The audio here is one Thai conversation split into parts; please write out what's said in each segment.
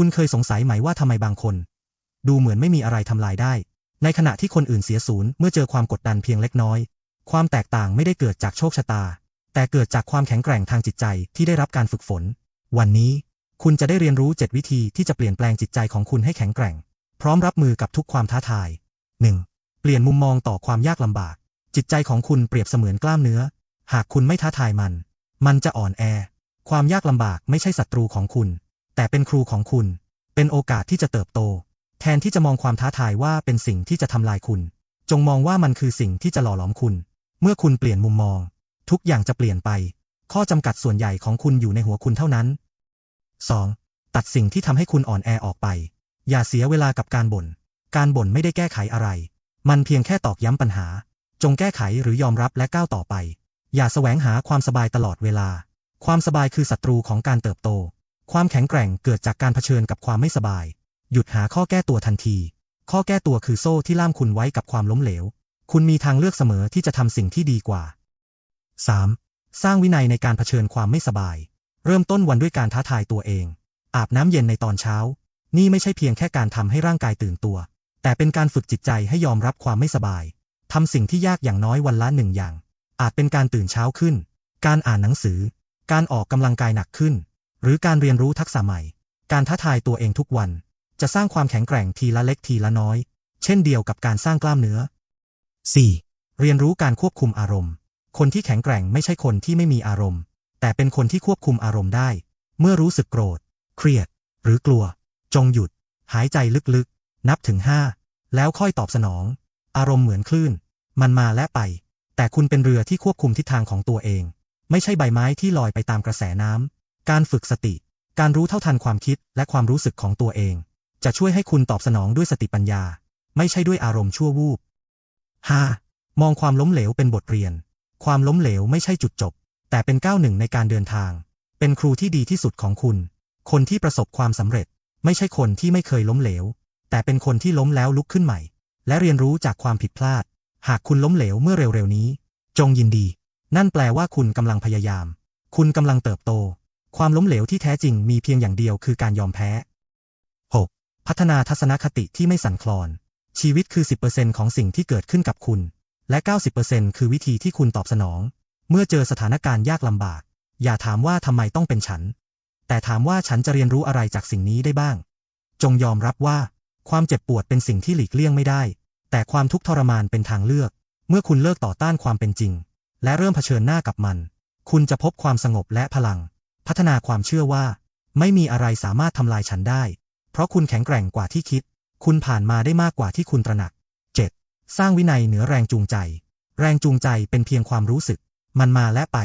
คุณเคยสงสัยไหมว่าทำไมบางคน ดูเหมือนไม่มีอะไรทำลายได้ ในขณะที่คนอื่นเสียศูนย์เมื่อเจอความกดดันเพียงเล็กน้อย ความแตกต่างไม่ได้เกิดจากโชคชะตา แต่เกิดจากความแข็งแกร่งทางจิตใจที่ได้รับการฝึกฝน วันนี้ คุณจะได้เรียนรู้ 7 วิธีที่จะเปลี่ยนแปลงจิตใจของคุณให้แข็งแกร่ง พร้อมรับมือกับทุกความท้าทาย 1. เปลี่ยนมุมมองต่อความยากลำบาก จิตใจของคุณเปรียบเสมือนกล้ามเนื้อ หากคุณไม่ท้าทายมัน มันจะอ่อนแอ ความยากลำบากไม่ใช่ศัตรูของคุณ แต่เป็นครูของคุณ เป็นโอกาสที่จะเติบโต แทนที่จะมองความท้าทายว่าเป็นสิ่งที่จะทำลายคุณ จงมองว่ามันคือสิ่งที่จะหล่อหลอมคุณ เมื่อคุณเปลี่ยนมุมมอง ทุกอย่างจะเปลี่ยนไป ข้อจำกัดส่วนใหญ่ของคุณอยู่ในหัวคุณเท่านั้น 2. ตัดสิ่งที่ทำให้คุณอ่อนแอออกไป อย่าเสียเวลากับการบ่น การบ่นไม่ได้แก้ไขอะไร มันเพียงแค่ตอกย้ำปัญหา จงแก้ไขหรือยอมรับและก้าวต่อไป อย่าแสวงหาความสบายตลอดเวลา ความสบายคือศัตรูของการเติบโต ความแข็งแกร่งเกิดจากการเผชิญกับความไม่สบาย หยุดหาข้อแก้ตัวทันที ข้อแก้ตัวคือโซ่ที่ล่ามคุณไว้กับความล้มเหลว คุณมีทางเลือกเสมอที่จะทำสิ่งที่ดีกว่า 3. สร้างวินัยในการเผชิญความไม่สบาย เริ่มต้นวันด้วยการท้าทายตัวเอง อาบน้ำเย็นในตอนเช้า นี่ไม่ใช่เพียงแค่การทำให้ร่างกายตื่นตัว แต่เป็นการฝึกจิตใจให้ยอมรับความไม่สบายทำสิ่งที่ยากอย่างน้อยวันละหนึ่งอย่าง อาจเป็นการตื่นเช้าขึ้น การอ่านหนังสือ การออกกำลังกายหนักขึ้น หรือการเรียนรู้ทักษะใหม่ การท้าทายตัวเองทุกวัน จะสร้างความแข็งแกร่งทีละเล็กทีละน้อย เช่นเดียวกับการสร้างกล้ามเนื้อ 4. เรียนรู้การควบคุมอารมณ์ คนที่แข็งแกร่งไม่ใช่คนที่ไม่มีอารมณ์ แต่เป็นคนที่ควบคุมอารมณ์ได้ เมื่อรู้สึกโกรธ เครียด หรือกลัว จงหยุด หายใจลึกๆ นับถึงห้าแล้วค่อยตอบสนอง อารมณ์เหมือนคลื่น มันมาและไป แต่คุณเป็นเรือที่ควบคุมทิศทางของตัวเอง ไม่ใช่ใบไม้ที่ลอยไปตามกระแสน้ำ การฝึกสติ การรู้เท่าทันความคิดและความรู้สึกของตัวเอง จะช่วยให้คุณตอบสนองด้วยสติปัญญา ไม่ใช่ด้วยอารมณ์ชั่ววูบ 5. มองความล้มเหลวเป็นบทเรียน ความล้มเหลวไม่ใช่จุดจบ แต่เป็นก้าวหนึ่งในการเดินทาง เป็นครูที่ดีที่สุดของคุณ คนที่ประสบความสำเร็จ ไม่ใช่คนที่ไม่เคยล้มเหลว แต่เป็นคนที่ล้มแล้วลุกขึ้นใหม่ และเรียนรู้จากความผิดพลาด หากคุณล้มเหลวเมื่อเร็วๆนี้ จงยินดี นั่นแปลว่าคุณกำลังพยายาม คุณกำลังเติบโต ความล้มเหลวที่แท้จริงมีเพียงอย่างเดียวคือการยอมแพ้ 6. พัฒนาทัศนคติที่ไม่สั่นคลอน ชีวิตคือ 10%ของสิ่งที่เกิดขึ้นกับคุณ และ 90%คือวิธีที่คุณตอบสนอง เมื่อเจอสถานการณ์ยากลำบาก อย่าถามว่าทำไมต้องเป็นฉัน แต่ถามว่าฉันจะเรียนรู้อะไรจากสิ่งนี้ได้บ้าง จงยอมรับว่า ความเจ็บปวดเป็นสิ่งที่หลีกเลี่ยงไม่ได้ แต่ความทุกข์ทรมานเป็นทางเลือก เมื่อคุณเลิกต่อต้านความเป็นจริง และเริ่มเผชิญหน้ากับมัน คุณจะพบความสงบและพลัง พัฒนาความเชื่อว่า ไม่มีอะไรสามารถทำลายฉันได้ เพราะคุณแข็งแกร่งกว่าที่คิด คุณผ่านมาได้มากกว่าที่คุณตระหนัก 7. สร้างวินัยเหนือแรงจูงใจ แรงจูงใจเป็นเพียงความรู้สึก มันมาและไป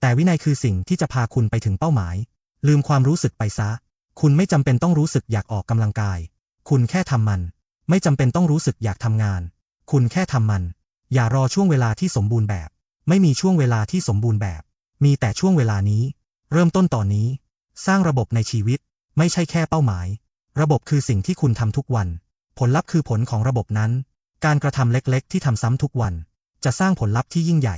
แต่วินัยคือสิ่งที่จะพาคุณไปถึงเป้าหมาย ลืมความรู้สึกไปซะ คุณไม่จำเป็นต้องรู้สึกอยากออกกำลังกาย คุณแค่ทำมัน ไม่จำเป็นต้องรู้สึกอยากทำงาน คุณแค่ทำมัน อย่ารอช่วงเวลาที่สมบูรณ์แบบ ไม่มีช่วงเวลาที่สมบูรณ์แบบ มีแต่ช่วงเวลานี้ เริ่มต้นตอนนี้ สร้างระบบในชีวิต ไม่ใช่แค่เป้าหมาย ระบบคือสิ่งที่คุณทำทุกวัน ผลลัพธ์คือผลของระบบนั้น การกระทำเล็กๆ ที่ทำซ้ำทุกวัน จะสร้างผลลัพธ์ที่ยิ่งใหญ่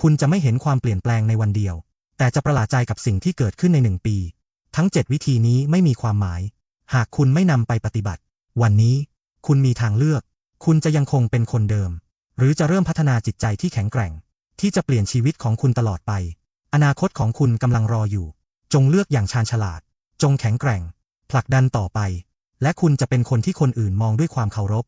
คุณจะไม่เห็นความเปลี่ยนแปลงในวันเดียว แต่จะประหลาดใจกับสิ่งที่เกิดขึ้นในหนึ่งปี ทั้ง 7 วิธีนี้ไม่มีความหมาย หากคุณไม่นำไปปฏิบัติ วันนี้ คุณมีทางเลือก คุณจะยังคงเป็นคนเดิม หรือจะเริ่มพัฒนาจิตใจที่แข็งแกร่ง ที่จะเปลี่ยนชีวิตของคุณตลอดไป อนาคตของคุณกำลังรออยู่ จงเลือกอย่างชาญฉลาด จงแข็งแกร่ง ผลักดันต่อไป และคุณจะเป็นคนที่คนอื่นมองด้วยความเคารพ